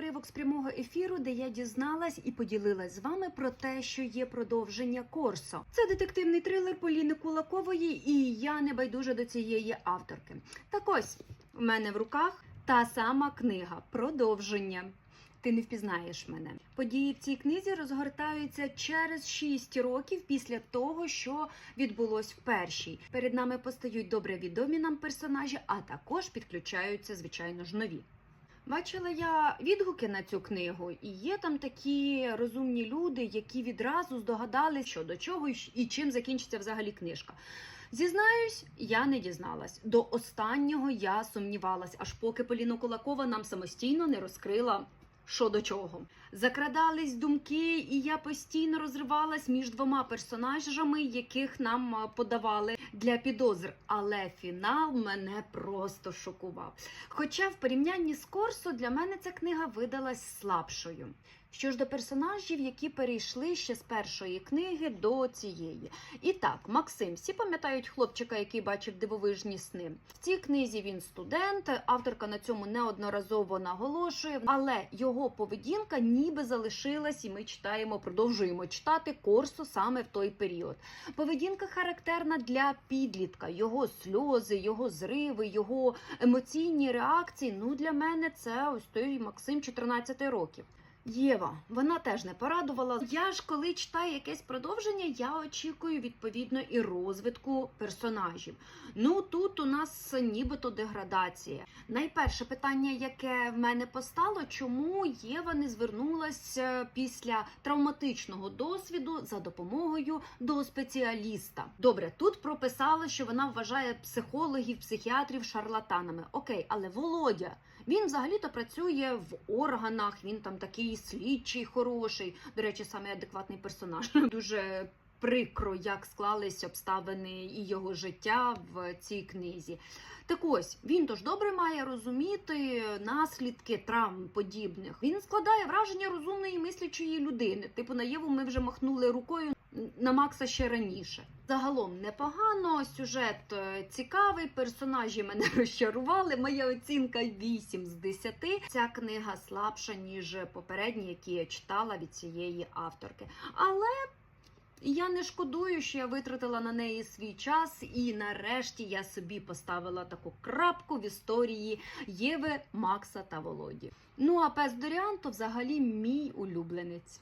уривок з прямого ефіру, де я дізналась і поділилась з вами про те, що є продовження Корсо. Це детективний трилер Поліни Кулакової, і я не байдужа до цієї авторки. Так ось у мене в руках та сама книга продовження. Ти не впізнаєш мене. Події в цій книзі розгортаються через 6 років після того, що відбулось в першій. Перед нами постають добре відомі нам персонажі, а також підключаються, звичайно ж, нові. Бачила я відгуки на цю книгу, і є там такі розумні люди, які відразу здогадались, що до чого і чим закінчиться взагалі книжка. Зізнаюсь, я не дізналась. До останнього я сумнівалась, аж поки Поліна Кулакова нам самостійно не розкрила. Що до чого закрадались думки, і я постійно розривалась між двома персонажами, яких нам подавали для підозр. Але фінал мене просто шокував. Хоча в порівнянні з Корсо для мене ця книга видалась слабшою. Що ж до персонажів, які перейшли ще з першої книги до цієї. І так, Максим, всі пам'ятають хлопчика, який бачив дивовижні сни. В цій книзі він студент, авторка на цьому неодноразово наголошує, але його поведінка ніби залишилась, і ми читаємо, продовжуємо читати Корсо саме в той період. Поведінка характерна для підлітка, його сльози, його зриви, його емоційні реакції. Ну для мене це ось той Максим 14 років. Єва, вона теж не порадувала. Я ж коли читаю якесь продовження, я очікую відповідно і розвитку персонажів. Ну тут у нас нібито деградація. Найперше питання, яке в мене постало, чому Єва не звернулася після травматичного досвіду за допомогою до спеціаліста. Добре, тут прописали, що вона вважає психологів, психіатрів шарлатанами. Окей, але Володя. Він взагалі-то працює в органах. Він там такий слідчий, хороший. До речі, саме адекватний персонаж. Дуже прикро, як склались обставини і його життя в цій книзі. Так ось він тож добре має розуміти наслідки травм подібних. Він складає враження розумної мислячої людини. Типу на Єву ми вже махнули рукою на Макса ще раніше. Загалом непогано, сюжет е, цікавий, персонажі мене розчарували. Моя оцінка 8 з 10. Ця книга слабша, ніж попередні, які я читала від цієї авторки. Але я не шкодую, що я витратила на неї свій час, і нарешті я собі поставила таку крапку в історії Єви, Макса та Володі. Ну а пес Доріан то взагалі мій улюбленець.